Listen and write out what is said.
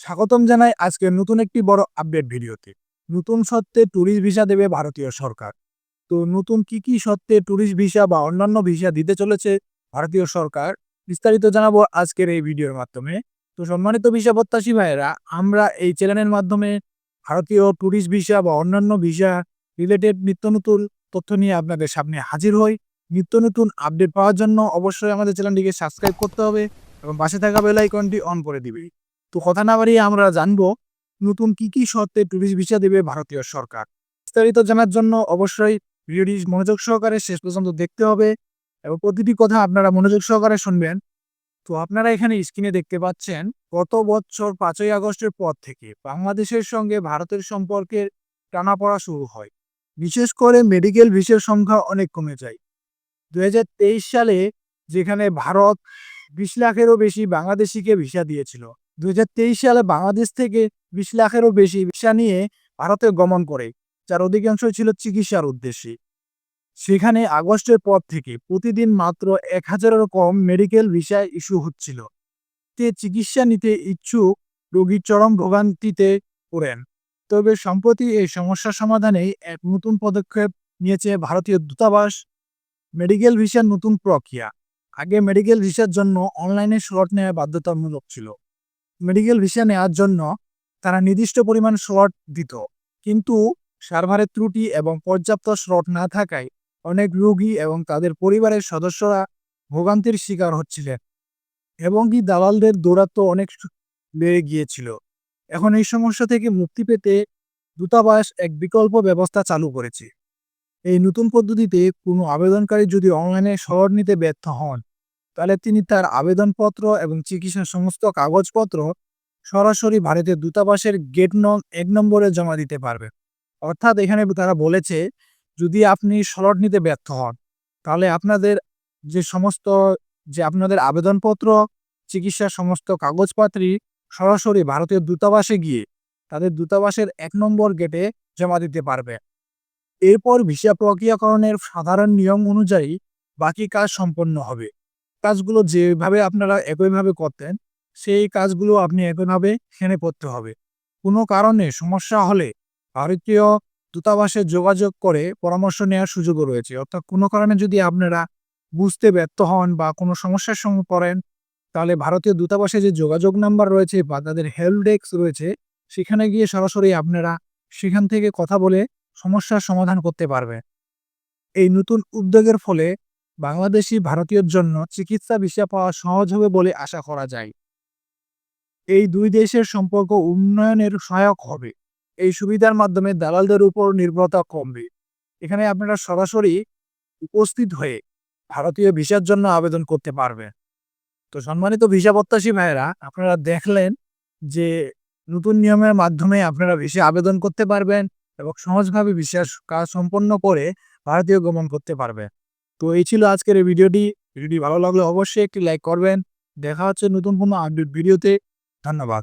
স্বাগতম জানাই আজকের নতুন একটি বড় আপডেট ভিডিওতে। নতুন সত্ত্বে ট্যুরিস্ট ভিসা দেবে ভারতীয় সরকার। তো নতুন কি কি সত্ত্বে ট্যুরিস্ট ভিসা বা অন্যান্য ভিসা দিতে চলেছে ভারতীয় সরকার, বিস্তারিত জানাব আজকের এই ভিডিওর মাধ্যমে। তো সম্মানিত ভিসা প্রত্যাশী ভাইয়েরা, আমরা এই চ্যানেলের মাধ্যমে ভারতীয় ট্যুরিস্ট ভিসা বা অন্যান্য ভিসা রিলেটেড নিত্য নতুন তথ্য নিয়ে আপনাদের সামনে হাজির হই। নিত্য নতুন আপডেট পাওয়ার জন্য অবশ্যই আমাদের চ্যানেলটিকে সাবস্ক্রাইব করতে হবে এবং পাশে থাকা বেল আইকনটি অন করে দিবে তো কথা না বাড়িয়ে আমরা জানব, নতুন কি কি শর্তে ট্যুরিস্ট ভিসা দেবে ভারতীয় সরকার। বিস্তারিত জানার জন্য অবশ্যই ভিডিওটি মনোযোগ সহকারে শেষ পর্যন্ত দেখতে হবে এবং প্রতিটি কথা আপনারা মনোযোগ সহকারে শুনবেন। তো আপনারা এখানে স্ক্রিনে দেখতে পাচ্ছেন, গত বছর পাঁচই আগস্টের পর থেকে বাংলাদেশের সঙ্গে ভারতের সম্পর্কের টানাপড়া শুরু হয়। বিশেষ করে মেডিকেল ভিসের সংখ্যা অনেক কমে যায়। দুই হাজার তেইশ সালে যেখানে ভারত বিশ লাখেরও বেশি বাংলাদেশিকে ভিসা দিয়েছিল দুই হাজার তেইশ সালে বাংলাদেশ থেকে বিশ লাখেরও বেশি ভিসা নিয়ে ভারতে গমন করে, যার অধিকাংশই ছিল চিকিৎসার উদ্দেশ্যে। সেখানে আগস্টের পর থেকে প্রতিদিন মাত্র এক হাজারেরও কম মেডিকেল ভিসা ইস্যু হচ্ছিল। তে চিকিৎসা নিতে ইচ্ছুক রোগীর চরম ভোগান্তিতে পড়েন। তবে সম্প্রতি এই সমস্যা সমাধানে এক নতুন পদক্ষেপ নিয়েছে ভারতীয় দূতাবাস। মেডিকেল ভিসার নতুন প্রক্রিয়া। আগে মেডিকেল ভিসার জন্য অনলাইনে স্লট নেওয়া বাধ্যতামূলক ছিল। মেডিকেল ভিসা নেওয়ার জন্য তারা নির্দিষ্ট পরিমাণ স্লট দিত। কিন্তু সার্ভারের ত্রুটি এবং পর্যাপ্ত স্লট না থাকায় অনেক রোগী এবং তাদের পরিবারের সদস্যরা ভোগান্তির শিকার হচ্ছিলেন এবং কি দালালদের দৌরাত্ম অনেক বেড়ে গিয়েছিল। এখন এই সমস্যা থেকে মুক্তি পেতে দূতাবাস এক বিকল্প ব্যবস্থা চালু করেছে। এই নতুন পদ্ধতিতে কোনো আবেদনকারী যদি অনলাইনে শহর নিতে ব্যর্থ হন তাহলে তিনি তার আবেদনপত্র এবং চিকিৎসার সমস্ত কাগজপত্র সরাসরি ভারতের দূতাবাসের গেট নং এক নম্বরে জমা দিতে পারবে। অর্থাৎ এখানে তারা বলেছে, যদি আপনি স্লট নিতে ব্যর্থ হন, তাহলে আপনাদের যে সমস্ত, যে আপনাদের আবেদনপত্র, চিকিৎসার সমস্ত কাগজপত্রই সরাসরি ভারতীয় দূতাবাসে গিয়ে তাদের দূতাবাসের এক নম্বর গেটে জমা দিতে পারবে। এরপর ভিসা প্রক্রিয়াকরণের সাধারণ নিয়ম অনুযায়ী বাকি কাজ সম্পন্ন হবে। কাজগুলো যেভাবে আপনারা একইভাবে করতেন, সেই কাজগুলো আপনি একইভাবে এখানে করতে হবে। কোনো কারণে সমস্যা হলে ভারতীয় দূতাবাসে যোগাযোগ করে পরামর্শ নেওয়ার সুযোগও রয়েছে। অর্থাৎ কোনো কারণে যদি আপনারা বুঝতে ব্যর্থ হন বা কোনো সমস্যার সঙ্গে পড়েন, তাহলে ভারতীয় দূতাবাসে যে যোগাযোগ নাম্বার রয়েছে বা তাদের হেল্প ডেস্ক রয়েছে, সেখানে গিয়ে সরাসরি আপনারা সেখান থেকে কথা বলে সমস্যার সমাধান করতে পারবে এই নতুন উদ্যোগের ফলে বাংলাদেশি ভারতীয়র জন্য চিকিৎসা ভিসা পাওয়া সহজ হবে বলে আশা করা যায়। এই দুই দেশের সম্পর্ক উন্নয়নের সহায়ক হবে। এই সুবিধার মাধ্যমে দালালদের উপর নির্ভরতা কমবে। এখানে আপনারা সরাসরি উপস্থিত হয়ে ভারতীয় ভিসার জন্য আবেদন করতে পারবেন। তো সম্মানিত ভিসা প্রত্যাশী ভাইয়েরা, আপনারা দেখলেন যে নতুন নিয়মের মাধ্যমে আপনারা ভিসা আবেদন করতে পারবেন এবং সহজভাবে বিশ্বাস কাজ সম্পন্ন করে ভারতীয় গমন করতে পারবে তো এই ছিল আজকের এই ভিডিওটি। ভিডিওটি ভালো লাগলে অবশ্যই একটি লাইক করবেন। দেখা হচ্ছে নতুন কোনো আপডেট ভিডিওতে। ধন্যবাদ।